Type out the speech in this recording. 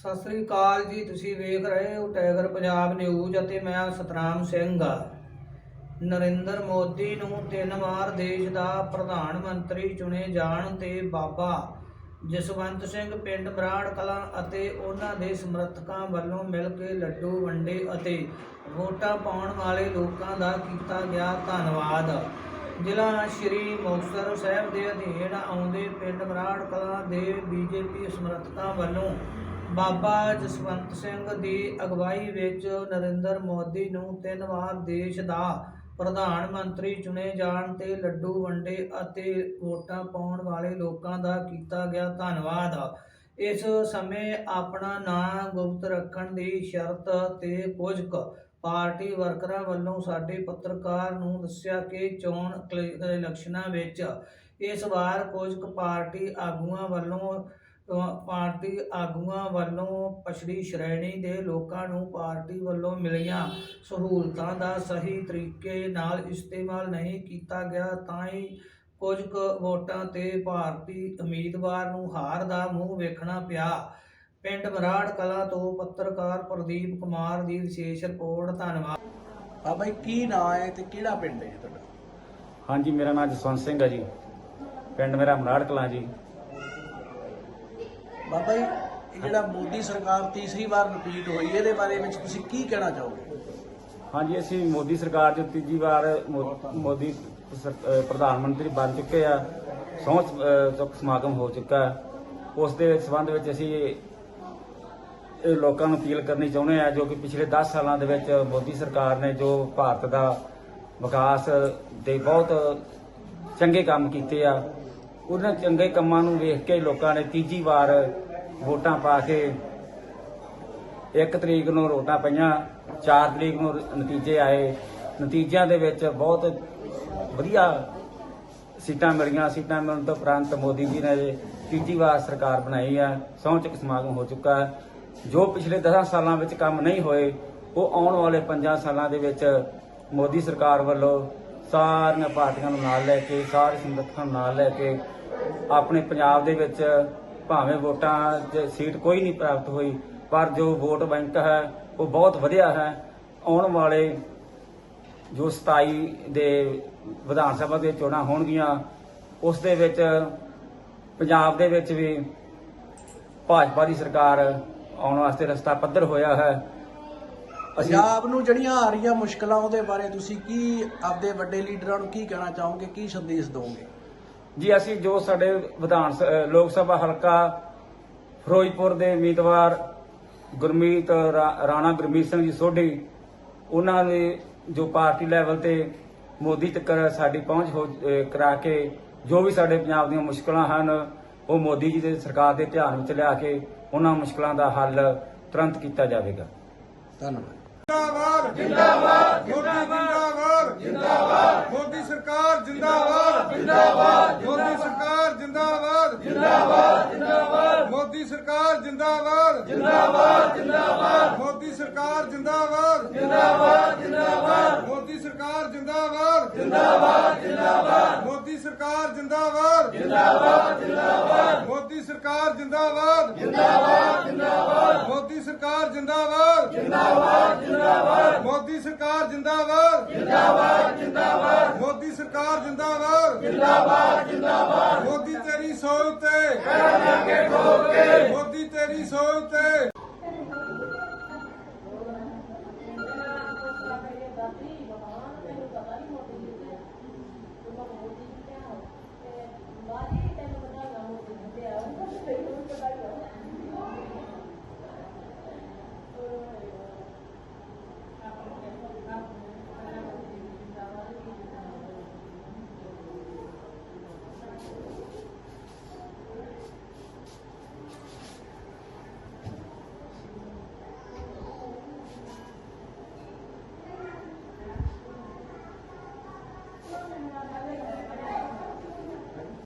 ਸਤਿ ਸ੍ਰੀ ਅਕਾਲ ਜੀ, ਤੁਸੀਂ ਵੇਖ ਰਹੇ ਹੋ ਟਾਈਗਰ ਪੰਜਾਬ ਨਿਊਜ਼ ਅਤੇ ਮੈਂ ਸਤਨਾਮ ਸਿੰਘ ਆ। ਨਰਿੰਦਰ ਮੋਦੀ ਨੂੰ ਤਿੰਨ ਵਾਰ ਦੇਸ਼ ਦਾ ਪ੍ਰਧਾਨ ਮੰਤਰੀ ਚੁਣੇ ਜਾਣ ਤੇ ਬਾਬਾ ਜਸਵੰਤ ਸਿੰਘ ਪਿੰਡ ਬਰਾੜ ਕਲਾਂ ਅਤੇ ਉਹਨਾਂ ਦੇ ਸਮਰਥਕਾਂ ਵੱਲੋਂ ਮਿਲ ਕੇ ਲੱਡੂ ਵੰਡੇ ਅਤੇ ਵੋਟਾਂ ਪਾਉਣ ਵਾਲੇ ਲੋਕਾਂ ਦਾ ਕੀਤਾ ਗਿਆ ਧੰਨਵਾਦ। ਜ਼ਿਲ੍ਹਾ ਸ਼੍ਰੀ ਮੁਕਤਸਰ ਸਾਹਿਬ ਦੇ ਅਧੀਨ ਆਉਂਦੇ ਪਿੰਡ ਬਰਾੜ ਕਲਾਂ ਦੇ ਬੀਜੇਪੀ ਸਮਰਥਕਾਂ ਵੱਲੋਂ ਬਾਬਾ ਜਸਵੰਤ ਸਿੰਘ ਦੀ ਅਗਵਾਈ ਵਿੱਚ ਨਰਿੰਦਰ ਮੋਦੀ ਨੂੰ ਤਿੰਨ ਵਾਰ ਦੇਸ਼ ਦਾ ਪ੍ਰਧਾਨ ਮੰਤਰੀ ਚੁਣੇ ਜਾਣ ਤੇ ਲੱਡੂ ਵੰਡੇ ਅਤੇ ਵੋਟਾਂ ਪਾਉਣ ਵਾਲੇ ਲੋਕਾਂ ਦਾ ਕੀਤਾ ਗਿਆ ਧੰਨਵਾਦ। ਇਸ ਸਮੇਂ ਆਪਣਾ ਨਾਂ ਗੁਪਤ ਰੱਖਣ ਦੀ ਸ਼ਰਤ ਤੇ ਕੁਝ ਕੁ ਪਾਰਟੀ ਵਰਕਰਾਂ ਵੱਲੋਂ ਸਾਡੇ ਪੱਤਰਕਾਰ ਨੂੰ ਦੱਸਿਆ ਕਿ ਚੋਣ ਕਲੇ- ਇਲੈਕਸ਼ਨਾਂ ਵਿੱਚ ਇਸ ਵਾਰ ਕੁਝ ਕੁ ਪਾਰਟੀ ਆਗੂਆਂ ਵੱਲੋਂ ਪਾਰਟੀ ਆਗੂਆਂ ਵੱਲੋਂ ਪਛੜੀ ਸ਼੍ਰੇਣੀ ਦੇ ਲੋਕਾਂ ਨੂੰ ਪਾਰਟੀ ਵੱਲੋਂ ਮਿਲੀਆਂ ਸਹੂਲਤਾਂ ਦਾ ਸਹੀ ਤਰੀਕੇ ਨਾਲ ਇਸਤੇਮਾਲ ਨਹੀਂ ਕੀਤਾ ਗਿਆ ਤਾਂ ਹੀ ਕੁਝ ਕੁ ਵੋਟਾਂ ਤੇ ਭਾਰਤੀ ਉਮੀਦਵਾਰ ਨੂੰ ਹਾਰ ਦਾ ਮੂੰਹ ਵੇਖਣਾ ਪਿਆ। ਪਿੰਡ ਮਰਾੜ ਕਲਾ ਤੋਂ ਪੱਤਰਕਾਰ ਪ੍ਰਦੀਪ ਕੁਮਾਰ ਦੀ ਵਿਸ਼ੇਸ਼ ਰਿਪੋਰਟ ਧੰਨਵਾਦ। ਬਾਬਾ ਜੀ ਕੀ ਨਾਂ ਹੈ ਤੇ ਕਿਹੜਾ ਪਿੰਡ ਹੈ ਜੀ ਤੁਹਾਡਾ? ਹਾਂਜੀ ਮੇਰਾ ਨਾਮ ਜਸਵੰਤ ਸਿੰਘ ਹੈ ਜੀ। ਪਿੰਡ ਮੇਰਾ ਮਰਾੜ ਕਲਾਂ ਜੀ। ਬਾਬਾ ਜੀ, ਇਹ ਜਿਹੜਾ ਮੋਦੀ ਸਰਕਾਰ ਤੀਸਰੀ ਵਾਰ ਰਿਪੀਟ ਹੋਈ, ਇਹਦੇ ਬਾਰੇ ਵਿੱਚ ਤੁਸੀਂ ਕੀ ਕਹਿਣਾ ਚਾਹੋਗੇ ਹਾਂਜੀ, ਅਸੀਂ ਮੋਦੀ ਸਰਕਾਰ ਜੋ ਤੀਜੀ ਵਾਰ ਮੋ- ਮੋਦੀ ਸਰ- ਅਹ, ਪ੍ਰਧਾਨ ਮੰਤਰੀ ਬਣ ਚੁੱਕੇ ਆ, ਸਹੁੰ ਅਹ ਚੁੱਕ ਸਮਾਗਮ ਹੋ ਚੁੱਕਾ ਹੈ। ਉਸ ਦੇ ਸੰਬੰਧ ਵਿੱਚ ਅਸੀਂ ਇਹ ਲੋਕਾਂ ਨੂੰ ਅਪੀਲ ਕਰਨੀ ਚਾਹੁੰਦੇ ਆ ਜੋ ਕਿ ਪਿਛਲੇ 10 ਸਾਲਾਂ ਦੇ ਵਿੱਚ ਮੋਦੀ ਸਰਕਾਰ ਨੇ ਜੋ ਭਾਰਤ ਦਾ ਵਿਕਾਸ ਦੇ ਬਹੁਤ ਚੰਗੇ ਕੰਮ ਕੀਤੇ ਆ ਉਹਨਾਂ ਚੰਗੇ ਕੰਮਾਂ ਨੂੰ ਵੇਖ ਕੇ ਲੋਕਾਂ ਨੇ ਤੀਜੀ ਵਾਰ ਵੋਟਾਂ ਪਾ ਕੇ ਇੱਕ ਤਰੀਕ ਨੂੰ ਵੋਟਾਂ ਪਈਆਂ 4 ਤਰੀਕ ਨੂੰ ਨਤੀਜੇ ਆਏ। ਨਤੀਜਿਆਂ ਦੇ ਵਿੱਚ ਬਹੁਤ ਵਧੀਆ ਸੀਟਾਂ ਮਿਲੀਆਂ। ਸੀਟਾਂ ਮਿਲਣ ਤੋਂ ਉਪਰੰਤ ਮੋਦੀ ਜੀ ਨੇ ਤੀਜੀ ਵਾਰ ਸਰਕਾਰ ਬਣਾਈ ਹੈ ਸਹੁੰ ਚੁੱਕ ਸਮਾਗਮ ਹੋ ਚੁੱਕਾ। ਜੋ ਪਿਛਲੇ 10 ਸਾਲਾਂ ਵਿੱਚ ਕੰਮ ਨਹੀਂ ਹੋਏ, ਉਹ ਆਉਣ ਵਾਲੇ 5 ਸਾਲਾਂ ਦੇ ਵਿੱਚ ਮੋਦੀ ਸਰਕਾਰ ਵੱਲੋਂ ਸਾਰੀਆਂ ਪਾਰਟੀਆਂ ਨੂੰ ਨਾਲ ਲੈ ਕੇ, ਸਾਰੇ ਸੰਗਠਨਾਂ ਨੂੰ ਨਾਲ ਲੈ ਕੇ ਆਪਣੇ ਪੰਜਾਬ ਦੇ ਵਿੱਚ ਭਾਵੇਂ ਵੋਟਾਂ 'ਚ ਸੀਟ ਕੋਈ ਨਹੀਂ ਪ੍ਰਾਪਤ ਹੋਈ, ਪਰ ਜੋ ਵੋਟ ਬੈਂਕ ਹੈ, ਉਹ ਬਹੁਤ ਵਧੀਆ ਹੈ। ਆਉਣ ਵਾਲੇ ਜੋ 27 ਦੇ ਵਿਧਾਨ ਸਭਾ ਦੇ ਚੋਣਾਂ ਹੋਣਗੀਆਂ, ਉਸ ਦੇ ਵਿੱਚ ਪੰਜਾਬ ਦੇ ਵਿੱਚ ਵੀ ਭਾਜਪਾ ਦੀ ਸਰਕਾਰ ਆਉਣ ਵਾਸਤੇ ਰਸਤਾ ਪੱਧਰ ਹੋਇਆ ਹੈ। ਪੰਜਾਬ ਨੂੰ ਜਿਹੜੀਆਂ ਆ ਰਹੀਆਂ ਮੁਸ਼ਕਲਾਂ ਉਹਦੇ ਬਾਰੇ ਤੁਸੀਂ ਕੀ ਆਪਦੇ ਵੱਡੇ ਲੀਡਰਾਂ ਨੂੰ ਕੀ ਕਹਿਣਾ ਚਾਹੋਗੇ, ਕੀ ਸੰਦੇਸ਼ ਦਿਓਗੇ ਜੀ ਅਸੀਂ ਜੋ ਸਾਡੇ ਵਿਧਾਨ ਲੋਕ ਸਭਾ ਹਲਕਾ ਫਿਰੋਜ਼ਪੁਰ ਦੇ ਉਮੀਦਵਾਰ ਗੁਰਮੀਤ ਰਾਣਾ ਗੁਰਮੀਤ ਸਿੰਘ ਜੀ ਸੋਢੀ ਉਹਨਾਂ ਨੇ ਜੋ ਪਾਰਟੀ ਲੈਵਲ ਤੇ ਮੋਦੀ ਤੱਕ ਸਾਡੀ ਪਹੁੰਚ ਹੋ ਕਰਾ ਕੇ ਜੋ ਵੀ ਸਾਡੇ ਪੰਜਾਬ ਦੀਆਂ ਮੁਸ਼ਕਲਾਂ ਹਨ ਉਹ ਮੋਦੀ ਜੀ ਦੇ ਸਰਕਾਰ ਦੇ ਧਿਆਨ ਵਿੱਚ ਲਿਆ ਕੇ ਉਹਨਾਂ ਮੁਸ਼ਕਲਾਂ ਦਾ ਹੱਲ ਤੁਰੰਤ ਕੀਤਾ ਜਾਵੇਗਾ। ਧੰਨਵਾਦ। ਜਿੰਦਾਬਾਦ ਜਿੰਦਾਬਾਦ ਜਿੰਦਾਬਾਦ। ਜਿੰਦਾਬਾਦ ਮੋਦੀ ਸਰਕਾਰ ਜਿੰਦਾਬਾਦ ਜਿੰਦਾਬਾਦ। ਜਿੰਦਾਬਾਦ ਜਿੰਦਾਬਾਦ। ਜਿੰਦਾਬਾਦ ਮੋਦੀ ਸਰਕਾਰ ਜਿੰਦਾਬਾਦ। ਜਿੰਦਾਬਾਦ ਜਿੰਦਾਬਾਦ। ਮੋਦੀ ਸਰਕਾਰ ਜਿੰਦਾਬਾਦ। ਜਿੰਦਾਬਾਦ ਜਿੰਦਾਬਾਦ। ਮੋਦੀ ਸਰਕਾਰ ਜਿੰਦਾਬਾਦ। ਜਿੰਦਾਬਾਦ ਜਿੰਦਾਬਾਦ। ਮੋਦੀ ਸਰਕਾਰ ਜਿੰਦਾਬਾਦ। ਜਿੰਦਾਬਾਦ ਜਿੰਦਾਬਾਦ। ਮੋਦੀ ਸਰਕਾਰ ਜਿੰਦਾਬਾਦ। ਜਿੰਦਾਬਾਦ ਜਿੰਦਾਬਾਦ। ਮੋਦੀ ਸਰਕਾਰ ਜਿੰਦਾਬਾਦ। ਮੋਦੀ ਸਰਕਾਰ ਜਿੰਦਾਬਾਦ। ਜਿੰਦਾਬਾਦ ਜਿੰਦਾਬਾਦ। ਮੋਦੀ ਸਰਕਾਰ ਜਿੰਦਾਬਾਦ। ਜਿੰਦਾਬਾਦ ਜਿੰਦਾਬਾਦ। ਮੋਦੀ ਤੇਰੀ ਸੋਚ ਤੇਰੀ ਸੋਚ ਤੇ